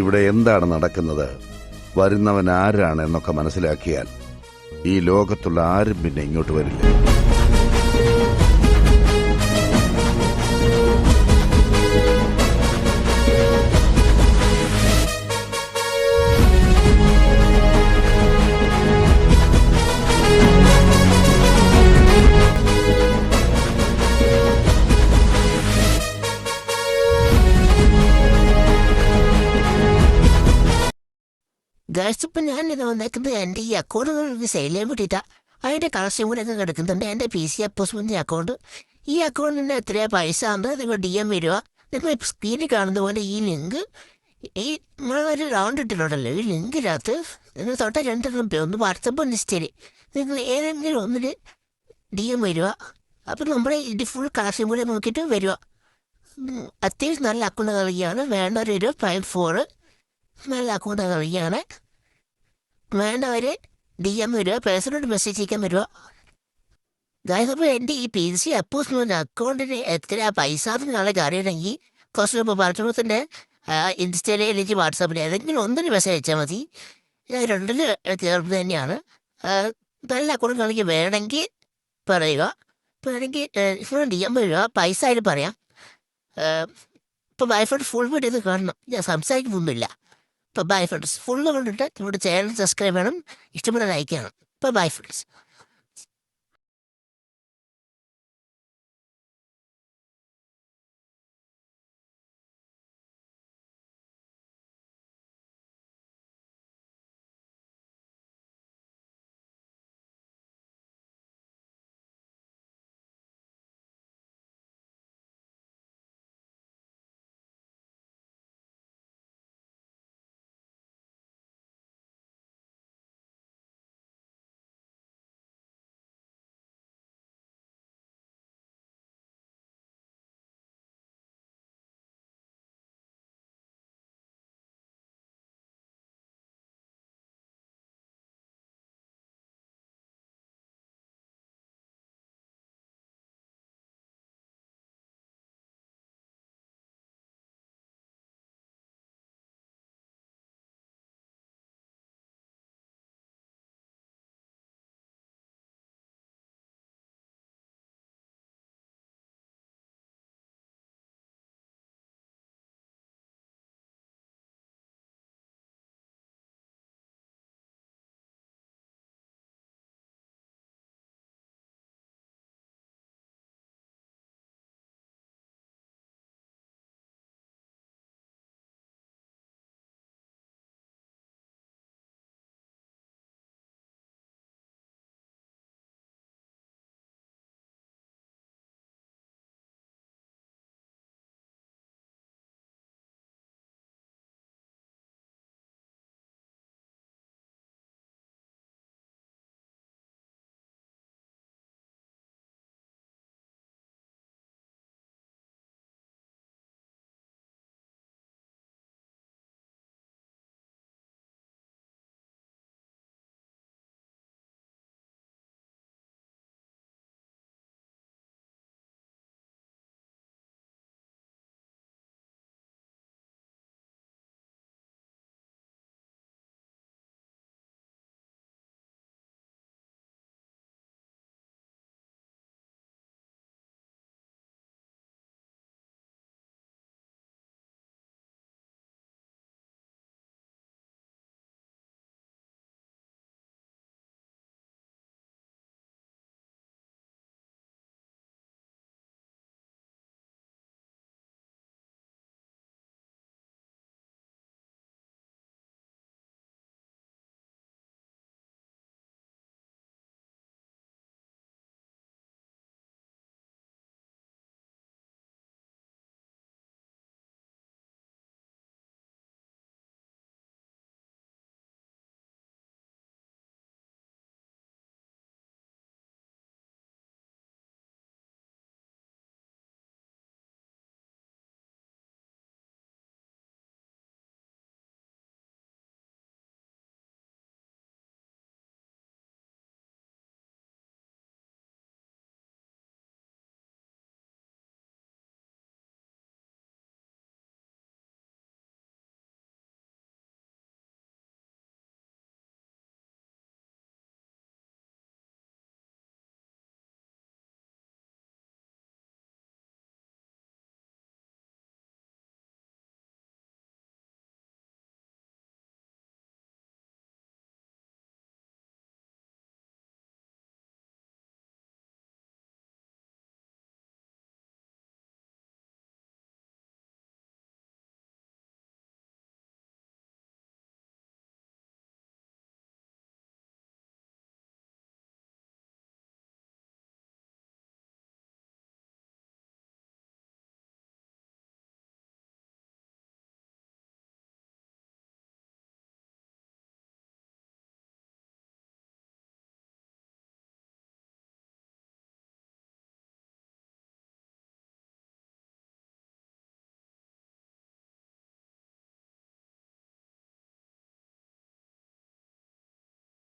ഇവിടെ എന്താണ് നടക്കുന്നത്? വരുന്നവൻ ആരാണ് എന്നൊക്കെ മനസ്സിലാക്കിയാൽ ഈ ലോകത്തുള്ള ആരും പിന്നെ ഇങ്ങോട്ട് വരില്ല. ഇപ്പം ഞാൻ ഇത് വന്നേക്കുന്നത് എന്റെ ഈ അക്കൗണ്ട് സെയിൽ ചെയ്യാൻ വേണ്ടിയിട്ടാണ് അതിന്റെ കളക്ഷൻ കൂടെ ഒക്കെ കിടക്കുന്നുണ്ട്. എന്റെ പി സി അപ്പോസ്മെന്റ് അക്കൗണ്ട്. ഈ അക്കൗണ്ടിന് എത്രയാ പൈസ ഉണ്ട് നിങ്ങൾ ഡി എം വരിക നിങ്ങൾ സ്ക്രീനിൽ കാണുന്ന പോലെ ഈ ലിങ്ക് ഈ നമ്മളൊരു റൗണ്ട് ഇട്ടിട്ടുണ്ടല്ലോ. ഈ ലിങ്കിനകത്ത് നിങ്ങൾ തൊട്ട രണ്ടെണ്ണം പേ ഒന്ന് വാട്സപ്പ് ഒന്ന് ശരി നിങ്ങൾ ഏതെങ്കിലും ഒന്നിൽ ഡി എം വരിക അപ്പം നമ്മുടെ ഇത് ഫുൾ കളക്ഷൻ കൂടെ നോക്കിയിട്ട് വരിക അത്യാവശ്യം നല്ല അക്കൗണ്ട് കളിക്കുകയാണ് വേണ്ടവരൊരു ഫൈവ് ഫോർ നല്ല അക്കൗണ്ട് കളിക്കുകയാണ് വേണ്ടവര് ഡി എം വരുമോ പേഴ്സണോട് മെസ്സേജ് അയക്കാൻ വരുമോ ഗായ്സ് അപ്പോൾ എന്റെ ഈ പി സി അപ്പോസ് അക്കൗണ്ടിന് എത്ര പൈസ എന്നുള്ളത് അറിയണമെങ്കിൽ കുറച്ച് മുമ്പ് പറഞ്ഞത്തിന്റെ ഇൻസ്റ്റയിൽ അല്ലെങ്കിൽ വാട്സാപ്പിൽ ഏതെങ്കിലും ഒന്നിന് മെസ്സേജ് അയച്ചാൽ മതി. ഞാൻ രണ്ടിൽ ചേർന്ന് തന്നെയാണ്. നല്ല അക്കൗണ്ട് കാണിക്ക് വേണമെങ്കിൽ പറയുക. വേണമെങ്കിൽ ഇപ്പോൾ ഡി എം വരിക പൈസ ആയാലും പറയാം. ഇപ്പോൾ വൈഫോട് ഫുൾ വീഡിയോ ഇത് കാണണം. ഞാൻ സംസാരിക്കുന്നൊന്നുമില്ല ബൈ ഫ്രണ്ട്സ് ഫുള്ള് കണ്ടിട്ട് നമ്മുടെ ചാനൽ സബ്സ്ക്രൈബ് ചെയ്യണം. ഇഷ്ടപ്പെട്ട ലൈക്ക് ചെയ്യണം. ഇപ്പം ബൈ ഫ്രണ്ട്സ്